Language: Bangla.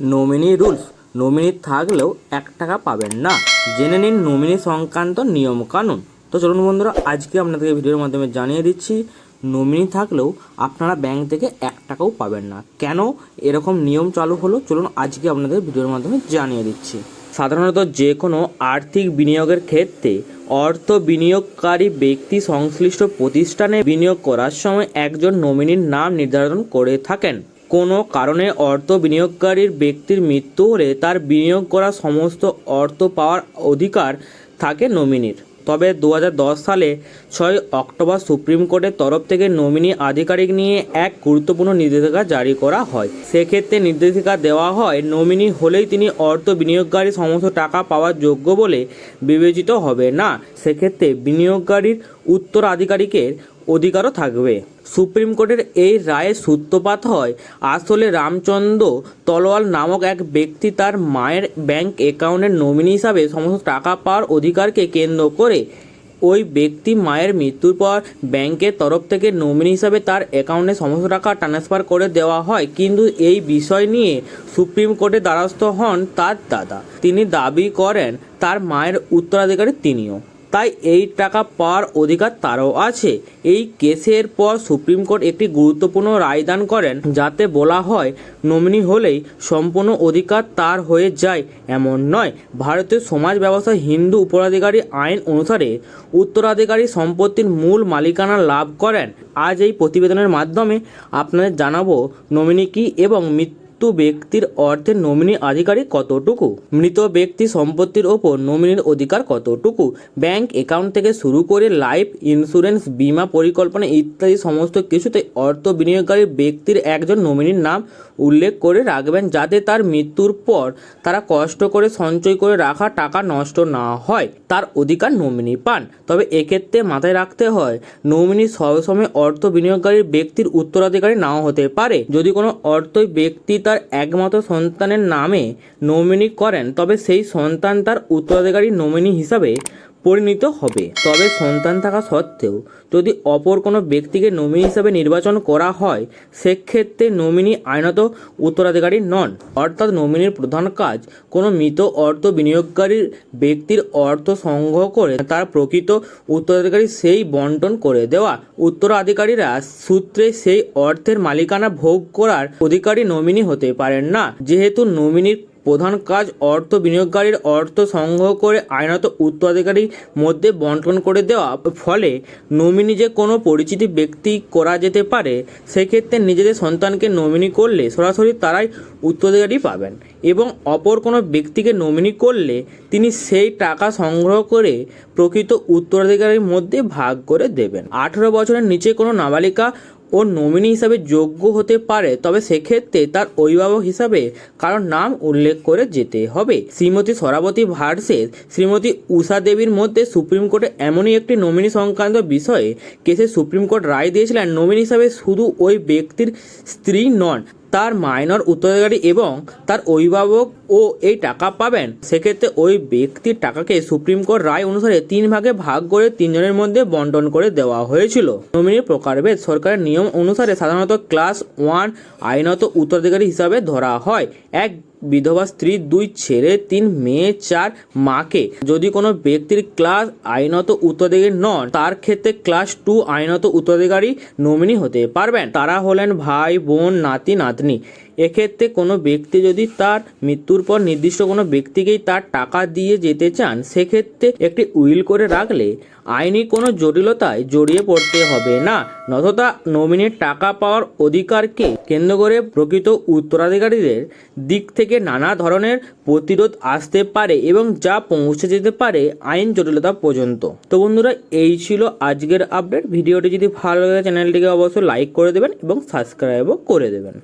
নমিনি রুলস নমিনি থাকলেও এক টাকা পাবেন না। জেনে নিন নমিনি সংক্রান্ত নিয়মকানুন। তো চলুন বন্ধুরা, আজকে আপনাদেরকে ভিডিওর মাধ্যমে জানিয়ে দিচ্ছি নমিনি থাকলেও আপনারা ব্যাংক থেকে এক টাকাও পাবেন না। কেন? এরকম নিয়ম চালু হলো। চলুন আজকে আপনাদের ভিডিওর মাধ্যমে জানিয়ে দিচ্ছি। সাধারণত যে কোনো আর্থিক বিনিয়োগের ক্ষেত্রে অর্থ বিনিয়োগকারী ব্যক্তি সংশ্লিষ্ট প্রতিষ্ঠানে বিনিয়োগ করার সময় একজন নমিনির নাম নির্ধারণ করে থাকেন। কোনো কারণে অর্থ বিনিয়োগকারীর ব্যক্তির মৃত্যু হলে তার বিনিয়োগ করা সমস্ত অর্থ পাওয়ার অধিকার থাকে নমিনির। তবে দু হাজার দশ সালে ছয় অক্টোবর সুপ্রিম কোর্টের তরফ থেকে নমিনি আধিকারিক নিয়ে এক গুরুত্বপূর্ণ নির্দেশিকা জারি করা হয়। সেক্ষেত্রে নির্দেশিকা দেওয়া হয়, নমিনি হলেই তিনি অর্থ বিনিয়োগকারী সমস্ত টাকা পাওয়ার যোগ্য বলে বিবেচিত হবে। না, সেক্ষেত্রে বিনিয়োগকারীর উত্তরাধিকারীকের অধিকারও থাকবে। সুপ্রিম কোর্টের এই রায়ের সূত্রপাত হয়। আসলে রামচন্দ্র তলোয়াল নামক এক ব্যক্তি তার মায়ের ব্যাংক অ্যাকাউন্টের নমিনি হিসাবে সমস্ত টাকা পাওয়ার অধিকারকে কেন্দ্র করে ওই ব্যক্তি মায়ের মৃত্যুর পর ব্যাংকের তরফ থেকে নমিনি হিসাবে তার অ্যাকাউন্টে সমস্ত টাকা ট্রান্সফার করে দেওয়া হয়। কিন্তু এই বিষয় নিয়ে সুপ্রিম কোর্টে দ্বারস্থ হন তার দাদা। তিনি দাবি করেন, তার মায়ের উত্তরাধিকারী তিনিও। তাই এই টাকা পাওয়ার অধিকার তারও আছে। এই কেসের পর সুপ্রিম কোর্ট একটি গুরুত্বপূর্ণ রায় দান করেন, যাতে বলা হয়, নমিনি হলেই সম্পূর্ণ অধিকার তার হয়ে যায় এমন নয়। ভারতীয় সমাজ ব্যবস্থা হিন্দু উপরাধিকারী আইন অনুসারে উত্তরাধিকারী সম্পত্তির মূল মালিকানা লাভ করেন। আজ এই প্রতিবেদনের মাধ্যমে আপনাদের জানাব, নমিনি কি এবং মৃত্যু ব্যক্তির অর্থের নমিনি আধিকারিক কতটুকু? মৃত ব্যক্তি সম্পত্তির ওপর নমিনির অধিকার কতটুকু? ব্যাংক অ্যাকাউন্ট থেকে শুরু করে লাইফ ইন্স্যুরেন্স বীমা পরিকল্পনা ইত্যাদি সমস্ত কিছুতে অর্থ বিনিয়োগকারী ব্যক্তির একজন নমিনির নাম উল্লেখ করে রাখবেন যাতে তার মৃত্যুর পর তারা কষ্ট করে সঞ্চয় করে রাখা টাকা নষ্ট না হয়, তার অধিকার নমিনি পান। তবে এক্ষেত্রে মাথায় রাখতে হয় নমিনি সবসময় অর্থ বিনিয়োগকারী ব্যক্তির উত্তরাধিকারী নাও হতে পারে। যদি কোনো অর্থই ব্যক্তি তার একমাত্র সন্তানের নামে নমিনি করেন তবে সেই সন্তান তার উত্তরাধিকারী নমিনি হিসাবে পরিণত হবে। তবে সন্তান থাকা সত্ত্বেও, যদি অপর কোনো ব্যক্তিকে নমিনি হিসাবে নির্বাচন করা হয়, সেক্ষেত্রে নমিনি আইনত উত্তরাধিকারী নন। অর্থাৎ নমিনির প্রধান কাজ কোনো মৃত অর্থ বিনিয়োগকারীর ব্যক্তির অর্থ সংগ্রহ করে তার প্রকৃত উত্তরাধিকারী সেই বন্টন করে দেওয়া। উত্তরাধিকারীরা সূত্রে সেই অর্থের মালিকানা ভোগ করার অধিকারী নমিনি হতে পারেন না। যেহেতু নমিনির প্রধান কাজ অর্থ বিনিয়োগকারীর অর্থ সংগ্রহ করে আইনত উত্তরাধিকারীর মধ্যে বন্টন করে দেওয়া। ফলে নমিনি যে কোনো পরিচিতি ব্যক্তি করা যেতে পারে, সেক্ষেত্রে নিজেদের সন্তানকে নমিনি করলে সরাসরি তারাই উত্তরাধিকারী পাবেন এবং অপর কোনো ব্যক্তিকে নমিনি করলে তিনি সেই টাকা সংগ্রহ করে প্রকৃত উত্তরাধিকারীর মধ্যে ভাগ করে দেবেন। আঠেরো বছরের নিচে কোনো নাবালিকা ও নমিনি হিসাবে যোগ্য হতে পারে, তবে সেক্ষেত্রে তার অভিভাবক হিসাবে কারোর নাম উল্লেখ করে যেতে হবে। শ্রীমতী সরাবতী ভার্সেস, শ্রীমতী উষা দেবীর মধ্যে সুপ্রিম কোর্টে এমনই একটি নমিনি সংক্রান্ত বিষয়ে কেসে সুপ্রিম কোর্ট রায় দিয়েছিলেন। নমিনি হিসাবে শুধু ওই ব্যক্তির স্ত্রী নন তার মাইনর উত্তরাধিকারী এবং তার অভিভাবক ও এই টাকা পাবেন। সেক্ষেত্রে ওই ব্যক্তির টাকাকে সুপ্রিম কোর্ট রায় অনুসারে তিন ভাগে ভাগ করে তিনজনের মধ্যে বন্টন করে দেওয়া হয়েছিল। নমিনির প্রকারভেদ সরকারের নিয়ম অনুসারে সাধারণত ক্লাস ওয়ান আইনত উত্তরাধিকারী হিসাবে ধরা হয়। এক বিধবা স্ত্রী দুই ছেলে, তিন মেয়ে, চার মাকে। যদি কোনো ব্যক্তির ক্লাস আইনত উত্তরাধিকারী নন, তার ক্ষেত্রে ক্লাস টু আইনত উত্তরাধিকারী নমিনি হতে পারবেন। তারা হলেন ভাই, বোন, নাতি, নাতনি। এক্ষেত্রে কোনো ব্যক্তি যদি তার মৃত্যুর পর নির্দিষ্ট কোনো ব্যক্তিকেই তার টাকা দিয়ে যেতে চান, সেক্ষেত্রে একটি উইল করে রাখলে আইনি কোনো জটিলতায় জড়িয়ে পড়তে হবে না। নততা নমিনির টাকা পাওয়ার অধিকারকে কেন্দ্র করে প্রকৃত উত্তরাধিকারীদের দিক থেকে নানা ধরনের প্রতিরোধ আসতে পারে এবং যা পৌঁছে যেতে পারে আইন জটিলতা পর্যন্ত। তো বন্ধুরা, এই ছিল আজকের আপডেট ভিডিওটি যদি ভালো লাগে, চ্যানেলটিকে অবশ্যই লাইক করে দেবেন এবং সাবস্ক্রাইবও করে দেবেন।